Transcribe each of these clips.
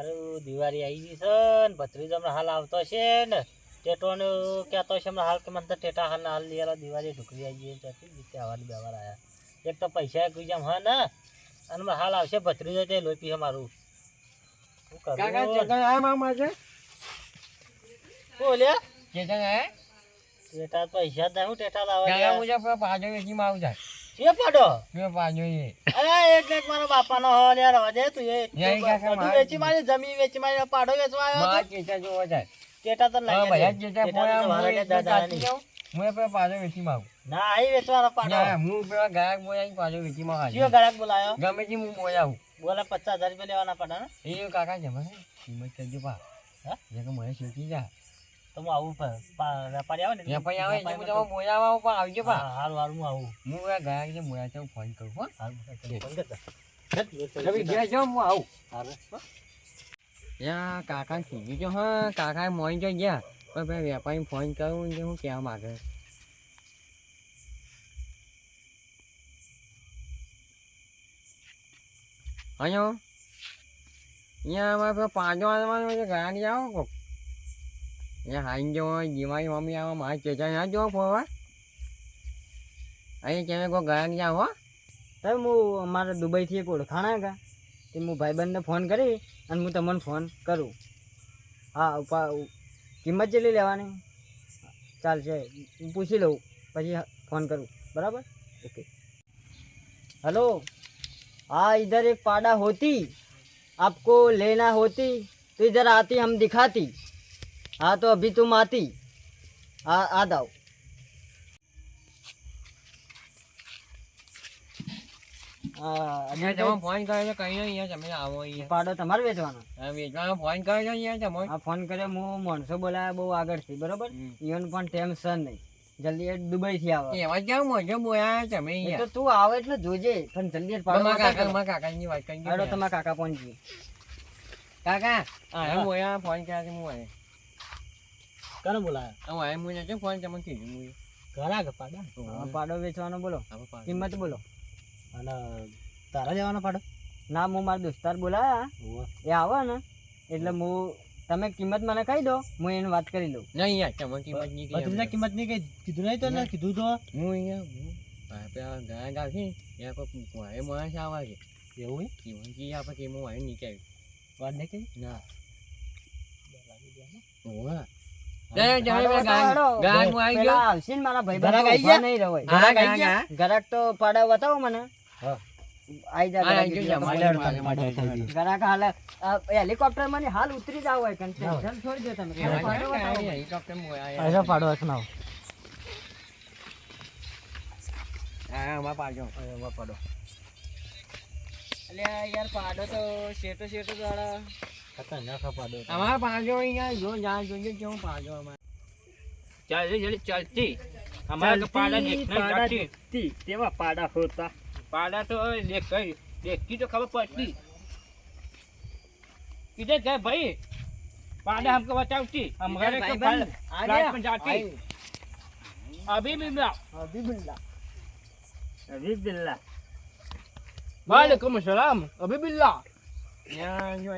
અરે દિવાળી આવી ગઈ છે ને ભત્રીજો હમણાં હાલ આવતો છે ને. ટેટોને કહેતો છે હમણાં હાલ કે મને ટેટા હાલ હાલ લઈ આલો દિવાળી ઢુકરી આવી ગઈ ત્યાંથી જીતે આવવાની વ્યવહાર આવ્યા એક તો પૈસા કોઈ જેમ હા ને? અને હાલ આવશે ભત્રીજો તે લોપી છે મારું. શું કરું? બોલ્યા? ટેટા પૈસા હું ટેટા લાવવા મુજબ પાજો વેચીમાં આવું જાય એ પાડો. પેલો પાજો એ. અરે એટલે એક મારા બાપાનો હોલ યાર રવા તું એ. બધું વેચી મારી જમીન વેચી મારી પાડો વેચવા આવ્યો જાય. તો લઈ પોયા મારા હું દાદા હું એ ના વેચવાનો પાડો. હું પેલા ગાયક બોયા ઈ પાજો વેચીમાં કયો હાજર. બોલાયો? ગમે તે હું બોયા આવું. બોલા પચાસ હજાર રૂપિયા લેવાના પડે ને. એ કાકા જમા કિંમત કરજો પા. હા? જે કે મને શીખી જા. તો હું આવું પ- પા- વેપારી આવે ને ત્યાં પછી આવે એટલે હું વેપારીમાં તમે બોયા આવું પણ આવજો તો- પા હા, હારું હારું હું આવું હું પેલા ગાયક છે બોયા છે હું ફોન કરું હો હારું, હારું, ફોન કરતા. હેટ, તમે ઘેર જાઓ હું આવું હારું, હો. યા કાકા કીધું જો હા કાકા મોઈ જો ગયા પણ ભાઈ વેપારી ફોન કરું ને હું કહેવા માંગે હયો અહીંયા અમારે પેલો પાંચો આવવાનો છે ઘણા નહીં આવો કોક અહીંયા હાઈ જો જીવાઈ મમ્મી આવો મારે ચેચા ના જો ફોવા અહીં કેમે કોઈ ઘણા નહીં આવો તમે હું મારે દુબઈથી એક ઓળખાણા હતા તે હું ભાઈબંધને ફોન કરી અને હું તમને ફોન કરું હા ઉપા કિંમત કેટલી લેવાની ચાલશે હું પૂછી લઉં પછી ફોન કરું બરાબર ઓકે हेलो हाँ इधर एक पाड़ा होती आपको लेना होती तो इधर आती हम दिखाती हाँ तो अभी तुम आती आ आ जाओ हाँ, અહીંયા તમે ફોન કર્યો તો કઈ નહીં અહીંયા તમે આવો અહીંયા પાડો તમારે વેચવાનો હા, વેચવાનો ફોન કર્યો તો અહીંયા તમે આ ફોન કર્યો હું માણસો બોલાયા બહુ આગળથી બરોબર હમ. ઈવન પણ ટેન્શન નહીં જલ્દી એ દુબઈથી આવે એમાં કેમ મોજો બોયા તમે એ તો અહીંયા તું આવે એટલે જોજે પણ જલ્દી જ પાડો મારા માથા કાકા કરો. મારા કાકાની વાત કરી હાલો તમારા કાકા પહોંચી કાકા હા એમ બોયા ફોન કર્યા છે હું આય કોને બોલાયો? હું આય મુને નતો ફોન તમને કીધું હું ઘરા કે પાડા? પાડો. વેચવાનો બોલો. કિંમત બોલો. અને તારા જવાનો પાડો. ના હું મારા દોસ્તાર બોલાયા. એ આવે ને. એટલે હું તમે કિંમત મને કહી દો હું એની વાત કરી લઉં. નહીં યાર તમે કિંમત નહીં કહી તમને કિંમત નહીં કહી કીધું નહીં તો ને. કીધું તો? હું અહીંયા પેલા ગાય ગાવ છે ત્યાં કોઈ વાય માણસ આવે છે. એવું? કિંમત કી આપણે કિંમત વાય નહીં કહેવી વાત નહીં કઈ ના. ઓવા ગરાક તો પાડા બતાવો મને. હાલ હેલિકોપ્ટરમાં હાલ ઉતરી જાવ હોય ટેન્શન છોડી દો તમે. પાડો હેલિકોપ્ટરમાં આયા. પૈસા પાડો હસનાવ હા, આમાં પાડો. અલ્યા યાર પાડો તો શેટો શેટો વાળા ખતરનાક પાડો અમારે પાડજો અહીંયા જો જ્યાં જોઈએ કેવું પાડજો અમારે ચાલતી જલ્દી ચાલતી हमारे पाड़ा देखना चाहती તી તેવા પાડા હોતા पाड़ा तो देख गई देखती तो खबर पड़ती किधर गए भाई पाड़ा हमको बचाती हम इधर घर के भाईबंद, आ फ्लाइट गया। में जाती अभी भी मिला અભિબિલ્લા અભિબિલ્લા वालेकुम सलाम अभी बिल्ला ત્યાં જો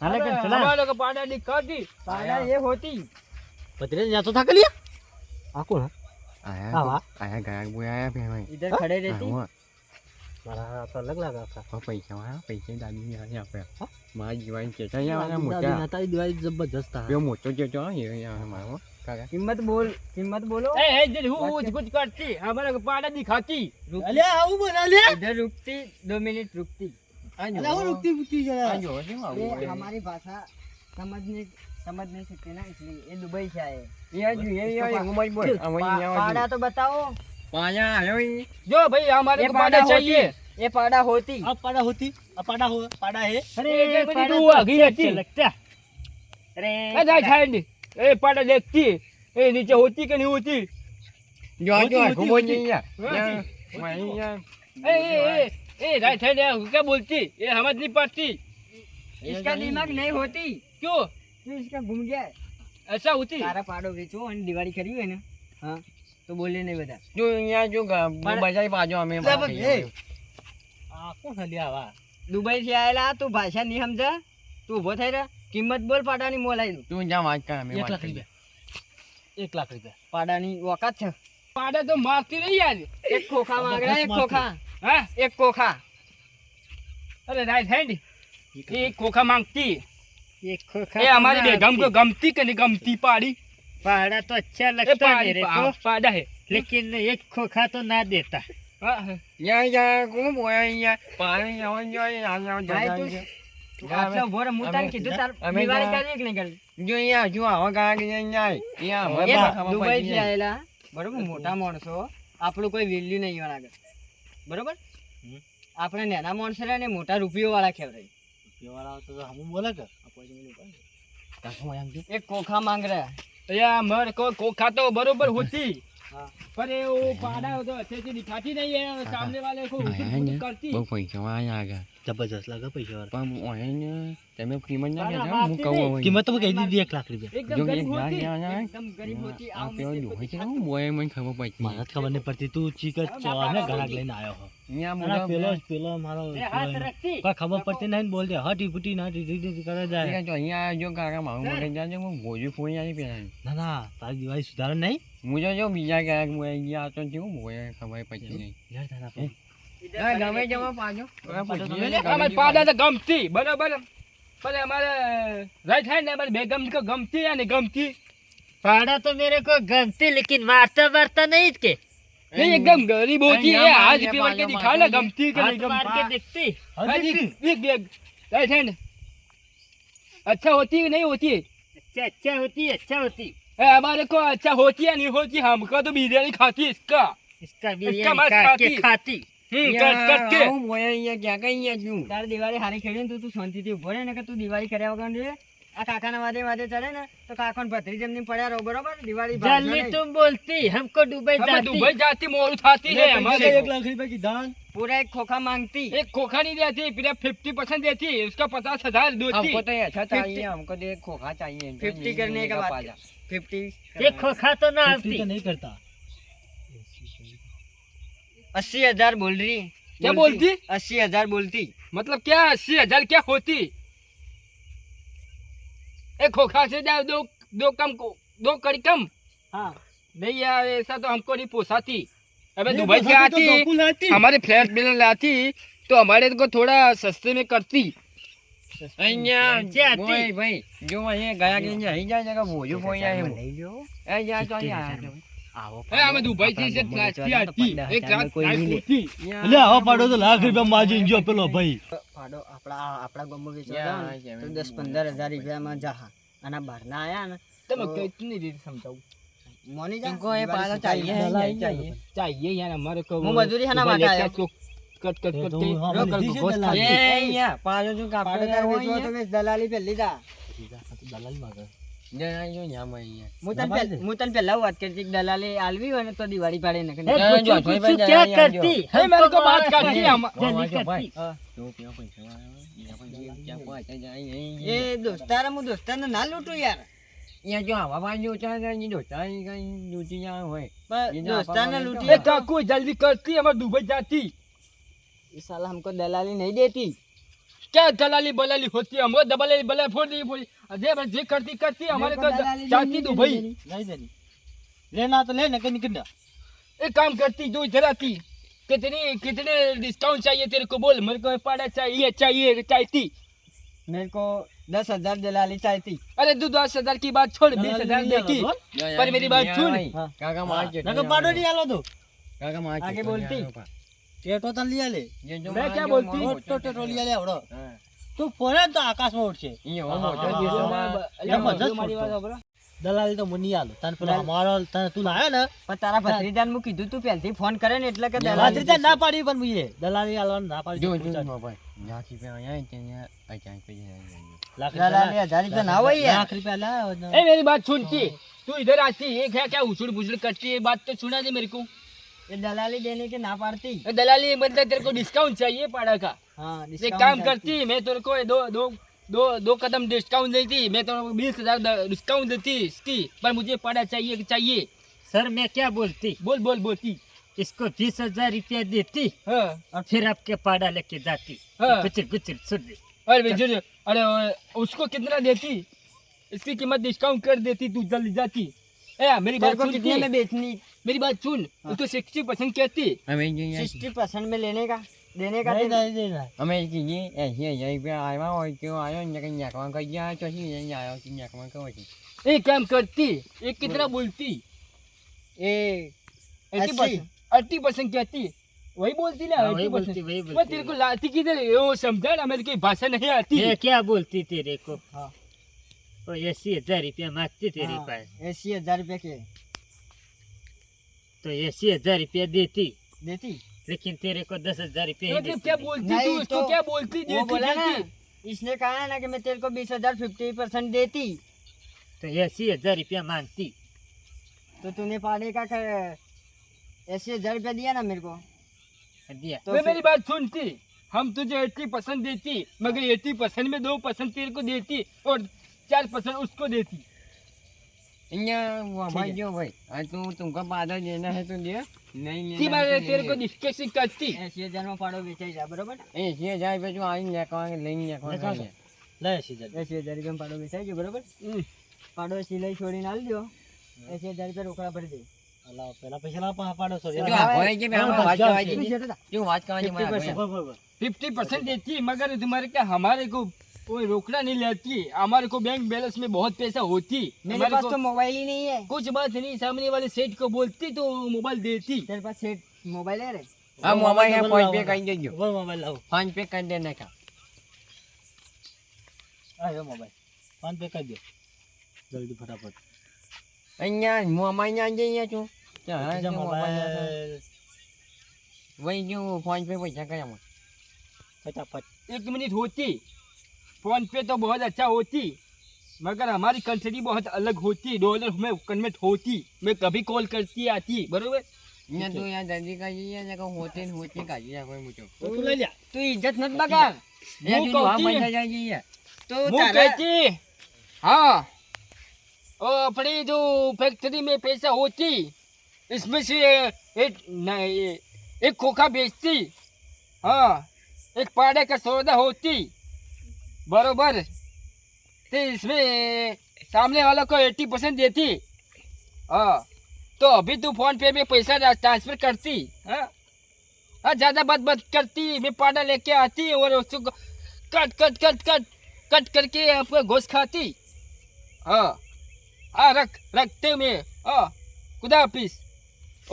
હાલે કે चला ये होती જબરજસ્ત મોટો ચેચો મારો કિંમત બોલ કિંમત બોલો. એ હું હું કુછ કરતી હમારા પાડા દિખાતી અલે આવું બોલ અલે ઇધર रुकती મિનિટ रुकती हमारी भाषा समझने समझ नहीं सकते ना इसलिए ये दुबई से आए पाड़ा तो बताओ पाया जो भाई हमारे को पाड़ा चाहिए ये पाड़ा होती अब पाड़ा होती अब पाड़ा हो पाड़ा है अरे तू आगे रहती लगता अरे अरे खाएंगे ए पाड़ा देखती ए नीचे होती कि नहीं होती जो जो घूमो नहीं यार मैं यार ए ए ए ए राइट साइड क्या बोलती ये समझ नहीं पाती इसका दिमाग नहीं होती क्यों क्यों इसका घूम गया है ऐसा होती તારા પાડો વેચો અને દિવાળી કરી હોય ને હા તો બોલે નહીં બધા જો અહીંયા જો ગા- પણ- બજારી બાજુ અમે બરાબર, બાકી એ. આ કોણ હલ્યા વા દુબઈ થી આયેલા તું ભાષા નહીં સમજે તું ઉભો થઈ રે કિંમત બોલ પાડાની મોલાઈ તું જા વાત કર અમે એક વાત લાખ કરીએ. રૂપિયા એક લાખ રૂપિયા પાડાની વખત છે પાડે તો માગતી નહીં યાર એક ખોખા માંગડા એક ખોખા હા એક કોખા. અરે રાઈ હેન્ડ એક કોખા. માંગતી. એક કોખા એ અમારી બે ગમ ગમતી કે નહીં ગમતી પાડી? પાડા તો અચ્છા લગતા મેરે કો પાડા હે લેકિન એક ખોખા તો ના દેતા. જો યા જો આવા ગા મોટા માણસો. આપણું કોઈ વેલ્યુ નહીં આગળ. બરોબર હમ. આપણે નાના માણસો રહ્યા ને મોટા રૂપિયો વાળા ખેવડાય ये वाला तो हम बोला कर એક કોખા માંગ રહ્યા અહીંયા અમારે કોઈ ખોખા તો બરોબર હોતી હા. पर ये वो पाड़ा हो तो अच्छे से दिखाती नहीं है और सामने वाले को आया उठक ना? करती બહુ પૈસા વાળા જબરજસ્ત લાગે પૈસા પણ ઓહેને તમે કિંમત ના લેજો હું કહું કિંમત તો કહી દીધી એક લાખ રૂપિયા. ખબર પડી મને ખબર નહીં પડતી તું ચીક ચોને ગરાક લઈને આવ્યો હો. અહીંયા પેલો મારો ખબર પડતી નહીં બોલ દે હટી કરે જાય. તો અહીંયા હું આવી તારી દિવાળી સુધારો નહીં. મુજો જો બીજા ક્યાંક મોય ગયા તો કેવું ખબર પડતી નહીં ગમે જવા પાછો હવે પૂછીએ ને, ગમે અમારે જવા પાડા તો ગમતી બરોબર પણ અમારે રાઈટ હેન્ડ ને અમારી બેગમ को ગમતી है ને ગમતી पहाड़ा तो मेरे को गमती लेकिन मारता मारता नहीं के नहीं एकदम गरीब होती है અહીંયા आज મારીએ, पेपर के પાછો दिखा ना મારીએ. गमती के हाथ नहीं मार के गमती देखती हाँ जी, देख देख राइट हैंड अच्छा होती है कि नहीं होती है अच्छा अच्छा होती अच्छा होती ए, हमारे को अच्छा होती है नहीं होती हमको तो बिरयानी खाती है इसका इसका इसका बिरयानी मांस काट के खाती। खाती हम्म, યા, कट कट के આવું બોય અહીંયા ક્યાં કઈ અહીંયા જુ તારે દિવાળી હારી ખેડી ને તું તું શાંતિથી ઉભો રહે ને કે તું દિવાળી કર્યા વગર રે આ કાકાના વાદે વાદે ચડે ને તો કાકો ને ભત્રીજ એમની પડ્યા રહો બરોબર દિવાળી ભાગજો जल्दी નહીં. तुम बोलती हमको दुबई हमें जाती दुबई जाती मोरू खाती है हमारे को। लाख रुपए की दान પૂરા એક ખોખા માંગતી एक खोखा नहीं देती फिर फिफ्टी परसेंट देती है उसका पचास हजार देती हमको तो ये अच्छा चाहिए हमको तो एक खोखा चाहिए फिफ्टी करने का बात फिफ्टी ये खोखा तो ना आती नहीं करता अस्सी हजार बोल रही क्या बोलती अस्सी हजार बोलती मतलब क्या अस्सी हजार क्या होती एक खोखा से जाओ दो दो कम को दो कड़ी कम हाँ नहीं यार ऐसा तो हमको नहीं पोसाती अबे नहीं दुबई से पोसाती तो आती गोकुल आती। हमारे फ्लैट बिल लाती तो हमारे को थोड़ा सस्ते में करती અહીંયા જે હતી. બોય ભાઈ જો અહીંયા ગયા કે અહીં જાય જગા ભોજું ફોઈ જાય હું લઈ લો એ જા તો અહીંયા आओ દસ પંદર હજાર રૂપિયા માં જહા અને બહાર ના આયા ને તમે કેટલી રીતે સમજાવું? મોની જાકો એ પાછો ચાહીએ ચાહીએ યાર અમારે કો હું મજૂરી હાના માટે આયો કટ કટ કટ રો કલ ગોસ એ યાર પાછો જો કાપડો હોય તો દલાલી પે લીધા દલાલી માં જરા જો ન્યામાં અહીંયા હું તને દબાઈ પહે- દે. હું તને પહેલા વાત કરી હતી કે દલાલી આલવી હોય ને તો દિવાળી પાડે ને ए, जा, पूछू जा, पूछू जा, क्या जा, करती ए, मेरे को बात मार करती के है, हम- जल्दी आवाज हो भाई। करती જો પેલો પૈસા વાળો, બીજા પૈસા ક્યાં પહોંચે જાય એ અહીં. દોસ્તાર હું દોસ્તારને ના લૂંટું યાર અહીંયા જો આવા બાજુ ઓછા જાય, અહીં ઓછા અહીં કઈ લૂંટી જાય હોય પણ ये जो દોસ્તારને आपा લૂંટી ए काकू जल्दी करती हमारे दुबई जाती ये साला हमको दलाली नहीं देती क्या दलाली बलाली होती है हमको दलाली बलाली फोड़ दी फोड़ दी अरे भाई जे करती करती हमारे को चाहती तो भाई। नहीं देनी। लेना तो लेना कहीं निकलना एक काम करती जो जराती कितनी कितने डिस्काउंट चाहिए तेरे को बोल। मेरे को पाड़ा चाहिए चाहिए चाहती। मेरे को दस हज़ार दिला ली चाहती। अरे तू दस हज़ार की बात छोड़ बीस हज़ार देखी तो। पर मेरी बात सुन। हाँ। काका मार्केट ना पाड़ो नहीं आलो तो। तू। काका मार्केट आगे बोलती। टेटो तो, तो लिया ले। मैं क्या बोलती? टोटो लिया ले आवड़ो તું ફરે ને તો આકાશમાં ઉડશે અહીંયા હા, મોટો હા, દિવસો હા, માં अल्लाह मदद मदद मारी करतो। बात होगा દલાલી તો મને નહીં આલો તને પેલો દલાલ- અમારો તને તું લાયો ને પણ તારા ભત્રીજાને હું કીધું તું પહેલથી ફોન કરે ને એટલે કે દલાલી રાત્રે ના પાડી પણ મુએ દલાલી આલવાનું ના પાડી જો દીધું. જો ભાઈ જ્યાંથી પે અહીંયા ત્યાં અચાનક જ આવી લાખ દલાલી હજાર રૂપિયા ના હોય યાર લાખ રૂપિયા લાયો ને. ए मेरी बात सुनती तू इधर आती एक है क्या उछड़ बुछड़ करती है बात तो सुना दे मेरे को ये दलाली देने के ना पाड़ती ए, दलाली मतलब तेरे को डिस्काउंट चाहिए पाड़ा का हाँ एक काम करती मैं तेरे को दो दो दो दो कदम डिस्काउंट देती मैं तेरे को बीस हज़ार डिस्काउंट देती इसकी पर मुझे पढ़ा चाहिए चाहिए? सर मैं क्या बोलती? बोल बोल बोलती। इसको बीस हज़ार रुपया देती हाँ। और फिर आपके पाड़ा लेके जाती। हाँ। कुछ कुछ सुन अरे अरे उसको कितना देती? इसकी कीमत डिस्काउंट कर देती तू जल्दी जाती। ए मेरी बात सुन कितने में बेचनी? मेरी बात सुन तो सिक्सटी परसेंट कहती। सिक्सटी परसेंट में लेने का। देने का नहीं देने- नहीं देना અમે કીધી એસી હજાર રૂપિયા આવ્યા હોય કેવો આવ્યો ને કંઈ નાખવા કહી ગયા તો શું લઈને આવ્યો છે નાખવા કહો છે एक काम करती एक कितना बोलती ए एटी अस्सी। परसेंट अस्सी परसेंट कहती वही बोलती ना हाँ, वही 80% बोलती, वही मैं बोलती तेरे को लाती किधर है? वो समझा ना मेरे को भाषा नहीं आती ये क्या बोलती तेरे को हाँ। वो अस्सी हजार रुपया मांगती तेरे हाँ, पास अस्सी हजार रुपये के तो अस्सी हजार रुपया देती देती लेकिन तेरे को दस हज़ार रुपये तो क्या बोलती तू उसको तो क्या बोलती वो बोला ना इसने कहा ना कि मैं तेरे को बीस हज़ार फिफ्टी परसेंट देती। तो अस्सी हज़ार रुपया मांगती। तो तूने पाने का अस्सी हज़ार रुपया दिया ना मेरे को? दिया। तो मेरी बात सुनती। हम तुझे एट्टी परसेंट देती मगर एट्टी परसेंट में दो परसेंट तेरे को देती और चार परसेंट उसको देती। वो भाई हाँ तू तो तुमको बाधा देना है तो दिया। नहीं कि लेना मैं है तो तेरे नहीं को दे। डिस्कशन करती એસી હજાર માં પાડો વેચાઈ જાય બરોબર એસી હજાર રૂપિયા જો આવીને નાખવા લઈને નાખવા નાખવા ખાઈએ. ले सीजन એસી હજાર રૂપિયા પાડો વેચાઈ ગયો બરોબર हम्म, પાડો સિલાઈ છોડીને આલી દો એસી હજાર રૂપિયા રોકડા ભરી દે अल्लाह पहला पैसा ना पा पाड़ो सो જો આ ભાઈ કે ભાઈ આમાં વાત કરવા તું જેવી- જતો તા. જો વાત કરવા જેવી મારા 50% ભાઈ. बरोबर फिफ्टी परसेंट देती मगर तुम्हारे क्या हमारे को कोई रोकना नहीं लेती हमारे को बैंक बैलेंस में बहुत पैसा होती मेरे हमारे पास को तो मोबाइल ही नहीं है कुछ बात नहीं सामने वाले सेठ को बोलती तो मोबाइल देती तेरे पास सेट मोबाइल है रे આ મોબાઈલ હે ફોન પે કરી દેજો वो मोबाइल लाओ ફોન પે કરી દે નાખા आ ये मोबाइल फोन पे कर दो जल्दी फटाफट અહીંયા મોબાઈલ ના જઈએ છું ચાલ, હા, जा જો મોબાઈલ ના તો. मोबाइल વહી જો ફોન પે પૈસા કર્યા फटाफट एक मिनट होती फोन पे तो बहुत अच्छा होती मगर हमारी कंट्री बहुत अलग होती डॉलर में कन्वर्ट होती मैं कभी कॉल करती आती बरोबर અહીંયા તું યાર જલ્દી કરી યાર નકર હોતે ને હોતે કાઢી નાખો એમ તો. तो तू ले लिया तू इज्जत मत बगाड़ યાર, તું આ કહતી. પૈસા જાય યાર. तो वो तारा- कहती हाँ और अपनी जो फैक्ट्री में पैसा होती इसमें से एक नहीं, एक खोखा बेचती हाँ एक पाड़े का सौदा होती बरोबर. तो इसमें सामने वाला को एट्टी परसेंट देती. हाँ. तो अभी तू फ़ोन पे में पैसा ट्रांसफ़र करती हाँ? हाँ ज़्यादा बात बात करती, मैं पाड़ा लेके आती और उसको cut cut cut cut cut करके आपका गोश्त खाती. हाँ. हाँ रख रखते मैं. हाँ. खुदा हाफिज.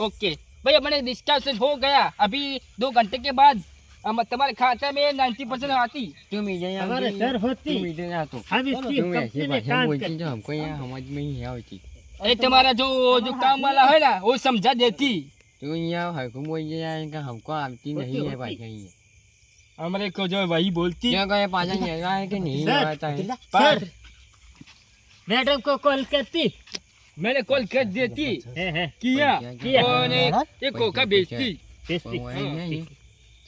ओके. भैया, मैंने डिस्कशन हो गया. अभी दो घंटे के बाद हम तुम्हारे खाते में नाइन्टी परसेंट आती तुम इधर आ हमारे जाइए। सर होती तुम इधर आ तो हम इसकी तुम ऐसी कंपनी में भाषा काम बोलती करते जो हमको यहाँ समझ में ही नहीं आवती अरे तुम्हारा जो जो काम वाला है ना वो समझा देती तो यहाँ हरकू बोल दिया इनका हमको आती नहीं है होती। भाषा ये हमारे को जो वही बोलती क्या कहे पाजा लगा है कि नहीं सर, लगाता है सर मैडम को कॉल करती मैंने कॉल कर देती है है किया किया। और एक एक खोखा बेचती बेचती પણ હોય નહીં.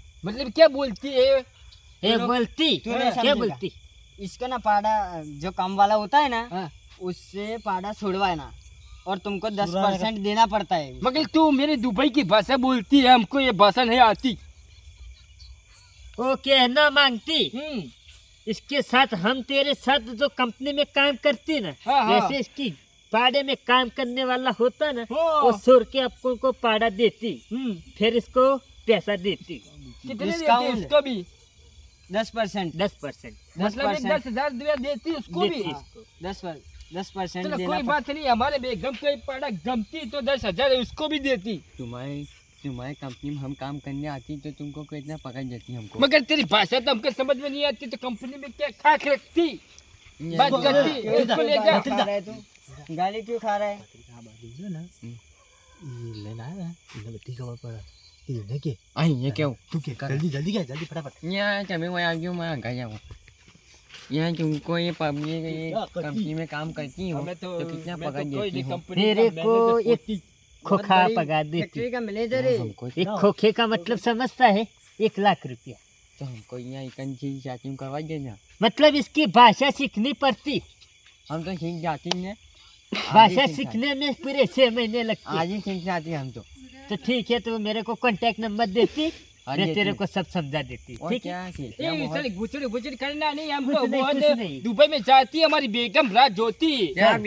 मतलब क्या बोलती है? ये बोलती? क्या बोलती? इसको ना पाड़ा जो काम वाला होता है ना हाँ। उससे पाड़ा छुड़वाना और तुमको दस परसेंट देना पड़ता है। मगर तू मेरे दुबई की भाषा बोलती है हमको ये भाषा नहीं आती। वो कहना मांगती हम्म। इसके साथ हम तेरे साथ जो कंपनी में काम करती ना हाँ, हाँ। जैसे इसकी पाड़े में काम करने वाला होता ना। वो सुर के आपको को पाड़ा देती हम्म। फिर इसको पैसा देती। कितने देती उसको भी दस परसेंट दस परसेंट दस मतलब दस हज़ार रुपया देती उसको भी देती दस दस परसेंट चलो कोई बात नहीं हमारे बेगम कोई पड़ा गमती तो दस हज़ार उसको भी देती तुम्हारी तुम्हारी कंपनी में हम काम करने आती तो तुमको कितना पकड़ देती हमको मगर तेरी भाषा तो हमको समझ में नहीं आती तो कंपनी में क्या खाक रखती बात तो- करती उसको ले जा गाली खा रहा है गाली क्यों खा रहा है लेना है ना इन्हें बत्ती खबर पड़ा मैं पब्लिक कंपनी में काम करती तो कितना देती मेरे को एक खोखा देती का मैनेजर है एक खोखे का मतलब समझता है एक लाख रुपया तो हमको यहाँ कंची करवा देना मतलब इसकी भाषा सीखनी पड़ती हम तो सीख जाती हैं भाषा सीखने में पूरे छः महीने लगते आज ही सीख जाती हम तो तो ठीक है तो मेरे को कांटेक्ट नंबर देती हाँ, मैं तेरे को सब समझा देती ठीक है? गुचड़ी गुचड़ी करना नहीं हमको बहुत दुबई में जाती है हमारी बेगम रात जोती सर,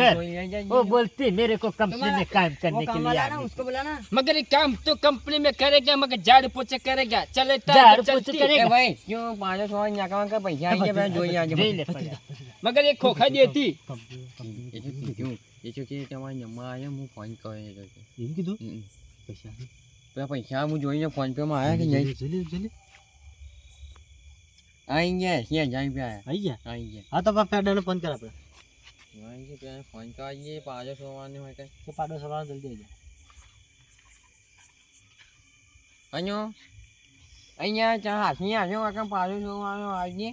है है तो। वो बोलती मेरे को कंपनी में काम करने के लिए। उसको बुलाना। मगर काम तो कंपनी में करेगा मगर झाड़ पोछा करेगा। चले झाड़ पोछा करेगा। भाई क्यों पाँच सौ नाका का पैसा ही। मगर ये खोखा देती। એ તો કે તમારે જમવા આવ્યા હું ફોન કર્યો તો કે એમ કીધું પૈસા પેલા પૈસા હું જોઈને ફોન પેમાં આવ્યા કે નહીં જલ્દી જલ્દી આવી ગયા ત્યાં જાય પે આવી ગયા આવી ગયા હા તો બાપ પેડાને ફોન કર આપણે આવી ગયા ત્યાં ફોન કરીએ પાડો સવારને હોય કઈ તો પાડો સવાર જલ્દી આવી જાય અહીંયો અહીંયા ચા હાથી આવ્યો કાકા પાડો સવારનો આવીએ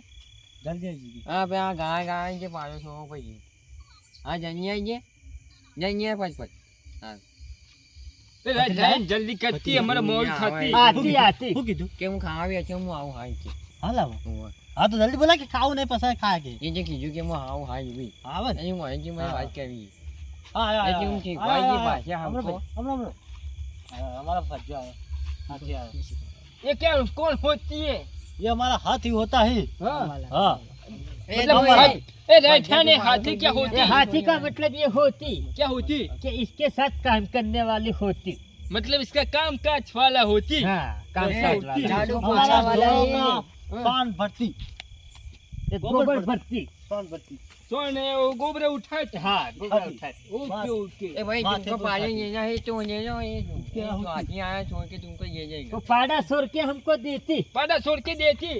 જલ્દી આવી હા ભાઈ આ ગાય ગાય જે પાડો સવા પછી આ જણી આવીએ જઈએ પછી પછી ए, रात जाए जल्दी करती है हमारा मौज खाती आती आती શું કીધું કે હું ખાવા આવ્યા છું હું આવું હાઈ છે હા લાવો હોવે. હા તો જલ્દી બોલા કે ખાવું નહીં પછી ખાય કે એ જે કીધું કે હું આવું હાઈ બી આવે ને અહીં મને જે મને હા. વાત કરવી હા હા એ જેવું ઠીક. વાઈ ગઈ પાછી આમ તો. હમણાં હમણાં हमारा फर्ज आया हाथी आया ये क्या कौन होती है ये हमारा हाथी होता है हाँ हाँ मतलब ए हाथी क्या होती? ये हाथी का मतलब ये होती क्या होती? कि इसके साथ काम करने वाली होती। मतलब इसका काम काज वाला होती। हाँ काम ये काज। वाली है। का पान भट्टी ये गोबर भरती। भरती। पान सोने वो गोबर उठाते। हाँ गोबर हाथी। उठाती। Okay okay. ए भाई तुमको है तो लो ये ये? हाथी आया छोड़ के तुमको ये तो जाएगा पाड़ा सोर के हमको देती। पादा छोड़ के देती।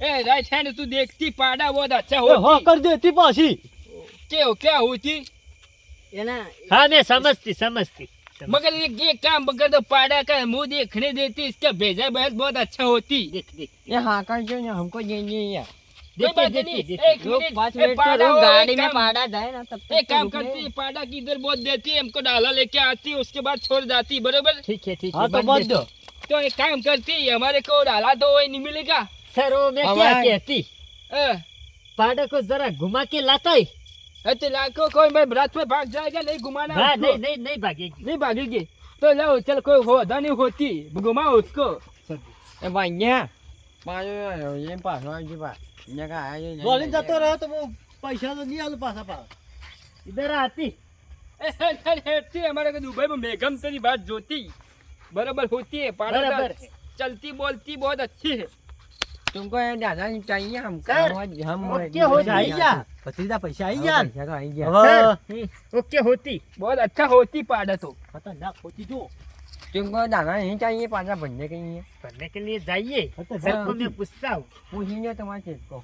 ए राइट हैंड तू देखती पाड़ा बहुत अच्छा એ હો होती કરી દેતી પાછી क्या क्या होती એના हाँ मैं समझती समझती मगर ये ये काम मगर तो पाड़ा का मुंह देखने देती इसका भेजा बहस बहुत अच्छा होती देख देख ये हाँ कर जो ना हमको ये नहीं है कोई बात देखिए नहीं देखिए एक रुक मिनट पाँच ए, मिनट पाड़ा तो रुक, हो, गाड़ी एक में काम- पाड़ा जाए ना तब तक एक तो काम रुक ले। करती है पाड़ा की इधर बहुत देती है हमको डाला लेके आती है उसके बाद छोड़ जाती बरोबर ठीक है ठीक હા है તો बंद બસ દો तो एक काम करती है हमारे को डाला तो वही नहीं मिलेगा સરો મેં ક્યાં કહેતી પાડકો જરા ઘુમા કે લાતાય. અતે લાખો કોઈ મેં રાત પે ભાગ જાયગા નહીં ઘુમાના? હા નહીં નહીં નહીં ભાગેગી નહીં ભાગેગી તો લાવ ચલ કોઈ હોદા નહીં હોતી. ઘુમાઓ ઉસકો. એ વાંગ્યા પાછો એમ પાછો આવી પા અહીંયા કા આવી બોલી જતો રહ્યો તો હું પૈસા તો નહીં આલું પાછા પા ઇધર આતી હેઠથી અમારે કે દુબઈમાં મેઘમ તેરી વાત જોતી. બરાબર હોતી હે પાડા ચલતી બોલતી બહુ અચ્છી હે. तुमको ज़्यादा चाहिए हमको हम ओके हो जाएगा पत्रीदा पैसा आई यार पैसा तो आई गया ओके होती बहुत अच्छा होती पाड़ा तो खतरनाक होती तो तुमको दाना नहीं चाहिए पाड़ा बनने के लिए बनने के लिए जाइए सर को मैं पूछता हूँ पूछेंगे तुम्हारे चेक को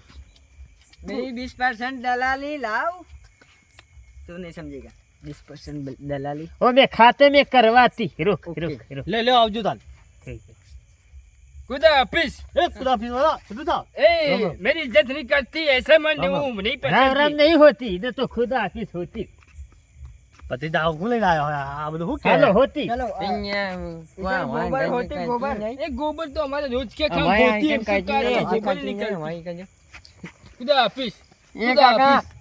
मेरी बीस परसेंट दलाली लाओ तू नहीं समझेगा बीस परसेंट दलाली ओ मैं खाते में करवाती रुक रुक रुक ले ले आवजो दाल ठीक है खुदा हाफिज એ ખુદા હાફિઝ વાળા કીધું તા ए हाँ। मेरी इज्जत नहीं करती ऐसा मन हाँ। हूँ नहीं राम राम पकड़ती नहीं होती इधर तो खुदा ऑफिस होती ભત્રીજા હું લઈને આવ્યો હોય આ બધું શું हेलो કે होती चलो आ, અહીંયા इधर वाह, हमारे गोबर घर में होती, करती गोबर। नहीं। एक गोबर तो हमारे रोज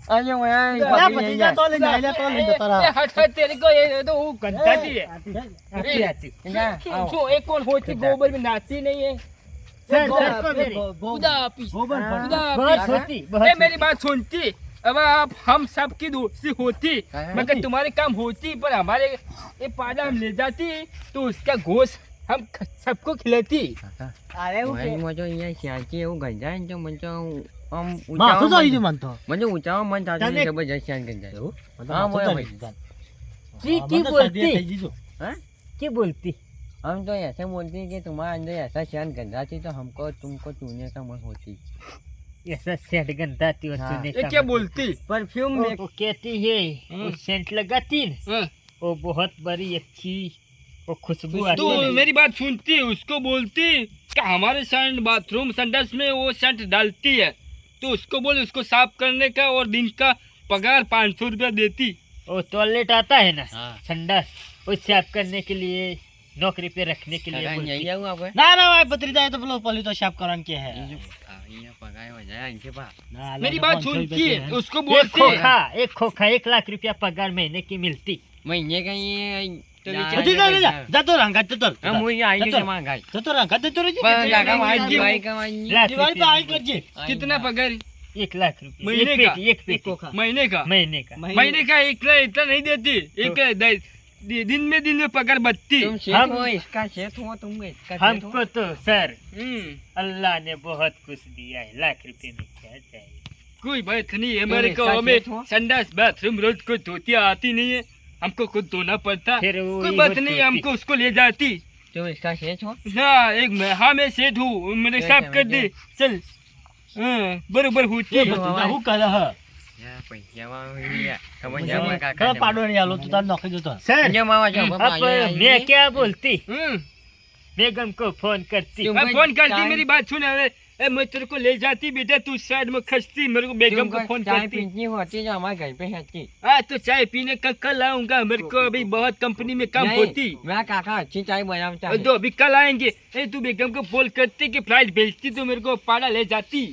के काम हमारे होती है यहाँ हमसे करती कार्य नहीं, गोबर करती नहीं नहीं, करती हमारी करती। खुदा हाफिज ये खुदा काका हाफिज। आइए वहाँ खुदा पकड़ी ભત્રીજા नहीं जाए। તો લઈને આયલા તો લઈને જતા ए, રહ્યા हट हट तेरे को ये तो वो गंदाती है आती आती इधर आओ। क्यों एक कौन होती गोबर में नाचती नहीं है सर गोबर सर को पे मेरी गो- गो- खुदा हाफिज गोबर हाँ। भर खुदा बहुत हाफिज होती ए बहुत मेरी बात सुनती अब आप हम सबकी दोस्ती होती हाँ। मगर तुम्हारे काम होती पर हमारे ये पाला हम ले जाती तो उसका गोश्त हम ख- सबको खिलाती કાકા અરે હું કે- વાઈમાં જો અહીંયા શ્યાંચી એવું ગંજાય ને તો મને તો આમ માથું ઊંચામાં જોઈ મન- મન તો મને ઊંચામાં મન થતું તને- જબરજસ્ત શ્યાન ગંજાય એવું? મને તો હા, માથું બોલો ચડી ભાઈ. ગયું. કી હા, કી મને તો શરદી બોલતી થઈ ગઈ જો. की बोलती हम तो ऐसे बोलते हैं कि तुम्हारे अंदर ऐसा श्यान गंदा थी तो हमको तुमको चूने का मन होती ऐसा सेंट गंदाती और हाँ। चूने ये का क्या मतलब। बोलती પરફ્યુમ वो वो कहती है वो हम्म। सेंट लगाती न हाँ, वो बहुत बड़ी अच्छी वो खुशबू आती तो है मेरी बात सुनती उसको बोलती कि हमारे संड बाथरूम संडस में वो सेंट डालती है तो उसको बोल उसको साफ़ करने का और दिन का पगार पाँच सौ रुपया देती। वो टॉयलेट आता है ना हाँ। संडास वो साफ़ करने के लिए नौकरी पे रखने के लिए ना ना भाई पत्री जाए तो बोलो पहले तो साफ़ करान के है। हाँ, मेरी बात सुनती है उसको बोल खोखा एक खोखा एक लाख रुपया पगार महीने की मिलती। महीने का ये જતો રહે, જા. જતો રહે, અંગાત જતો રહે. हम वही आई जतो- जो महंगाई જતો રહે, અંગાત જતો રહેજે. पर काका नहीं, हमारी नहीं, दिवाली कमाई लाख દિવાળી रुपया તો આવી કરજે. कितना पगार एक लाख रुपया महीने एक का? पेटी एक पेटी महीने का महीने का महीने का इतना इतना नहीं देती एक द- दि- दिन में दिन में पगार बत्ती तुम शेठ हम- हो इसका शेठ हो तुम इसका शेठ हो हमको तो सर हम्म, अल्लाह ने बहुत कुछ दिया है लाख रुपए में क्या चाहिए कोई बात नहीं है हमारे को ऐसा हमें शेठ हो? संडास बाथरूम रोज को धोतियाँ आती नहीं है हमको खुद धोना पड़ता फिर वो कोई ये बात होती नहीं होती। हमको उसको ले जाती तुम इसका शेठ हो हाँ एक मैं हाँ मैं सेठ हूँ मैंने कैसे साफ कर मुझे? दे चल हाँ, बरोबर होती એ है ભત્રીજા હું કરે હે? या पैसा वाला समझ મને जाओ काका ખબર પાડો ए मैं तेरे को ले जाती बेटा तू साइड में खसती मेरे को बेगम को फ़ोन चाय पीनी होती जो हमारे घर पे है हाँ तो चाय पीने का कल आऊँगा मेरे को अभी बहुत कंपनी में काम होती। मैं काका अच्छी चाय बनाता हूँ तो अभी कल आएँगे। ए तू बेगम को फ़ोन करती कि फ़्लाइट भेजती तो मेरे को पाड़ा ले जाती।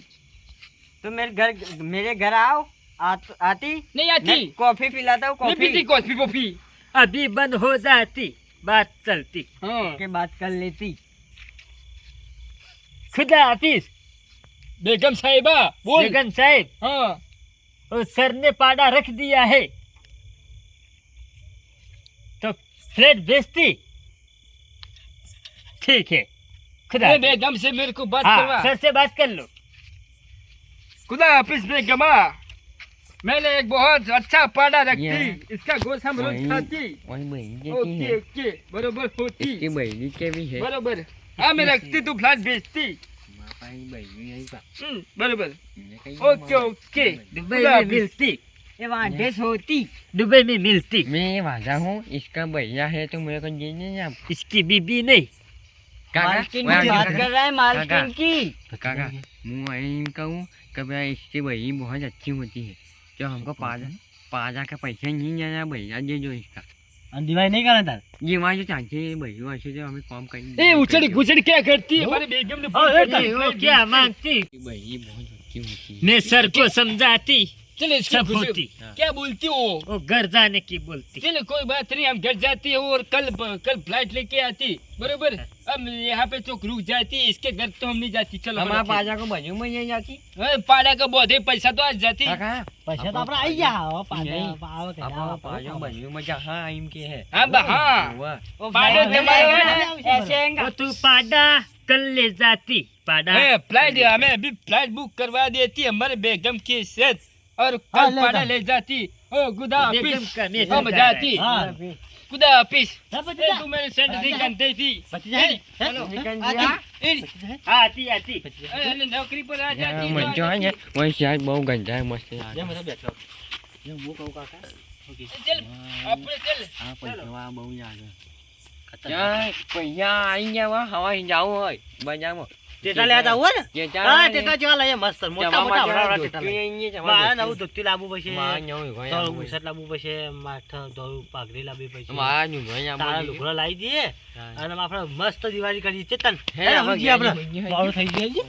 तो मेरे घर मेरे घर आओ आती नहीं आती। कॉफ़ी पिलाता हूँ कॉफ़ी कॉफ़ी कॉफ़ी अभी बंद हो जाती बात चलती। बात कर लेती। खुदा हाफिज बेगम साहिबा बोल। बेगम साहब। हाँ। और सर ने पाड़ा रख दिया है। तो फ्लैट बेचती। ठीक है। खुदा बेगम से मेरे को बात हाँ करवा। सर से बात कर लो। खुदा हाफिज बेगमा मैंने एक बहुत अच्छा पाड़ा रखती इसका गोश्त हम रोज खाती। वही बहनी की ओके ओके बरोबर होती। है। बरोबर। दुबई में मिलती मैं वादा हूँ इसका भैया है तो मेरे को इसकी बीबी नहीं. काका भाई इसकी भैया बहुत अच्छी होती है। जो हमको पाजा पाजा का पैसा नहीं जाना भैया दे जो इसका। અને દિવાળી નહીં કરે તાર? જે વાંચે ચાંચે ભાઈ વાંચે છે અમે કામ કરી એ ઉછડી ગુછડી કે કરતી? અમારે બેગમ ને ફોન કરતા કે માંગતી? ભાઈ ને સર સમજાતી. भेजती। मांगती बहनी बहुत अच्छी होती है मैं सर को समझाती चले इसको सब घुसे- होती क्या बोलती हो वो घर जाने की बोलती चलो कोई बात नहीं हम घर जाती है और कल कल फ्लाइट लेके आती बरोबर अब यहाँ पे तो रुक जाती इसके घर तो हम नहीं जाती चलो हमारा बड़ा पाजा को बजू में ये जाती ठीक। ए, पाड़ा का बहुत है पैसा तो आज जाती काका પૈસા તો આપણે આઈ ગયા હવે પાછા નહીં. આવે કે ના हमारा આવે, पाजा बजू में जहाँ आइम के है हाँ बा हाँ हुआ वो पाड़ा फ्लाइट में जमा हुआ जाएगा है ना, ऐसे आएगा वो तू पाड़ा कल ले जाती पाड़ा ए, फ्लाइट हमें अभी फ्लाइट बुक करवा देती हमारे बेगम की सेहत और हाँ, कल ले पाड़ा जा। ले जाती ओ गुदा बेगम ऑफिस का मैसेज हम आ रहा जाती હા गुदा ऑफिस હે, ए, ભત્રીજા? तू मेरे सेंट नहीं जानती थी ભત્રીજા, હે? હે? हेलो निकल આ दिया ती- ए, आती आती ए, ए, नौकरी पर आ जाती मन तो जो आ है ये जाती। वही शायद बहुत गंजा है मस्त यार જેમ બધા બેઠો. જેમ હું કહું કાકા. चल अपने चल हाँ पैसा बहुत ज्यादा क्या भैया आई क्या वहाँ हवा जाओ है बजा में ટેટા લેવા આવું હોય ને? હા, ટેટા જેવા લઈએ મસ્ત. મોટા મોટા આવડા ટેટા લઈએ. મારે નવું ધોતી લાવવું પડશે. મારા નવું લાવવું પડશે. માથે ધોળું પાઘડી લાવવી પડશે. મારા નું તારા લુગડો લાવી દઈએ અને આપણે મસ્ત દિવાળી કરીએ ચેતન તન હે, આપણે. થઈ છે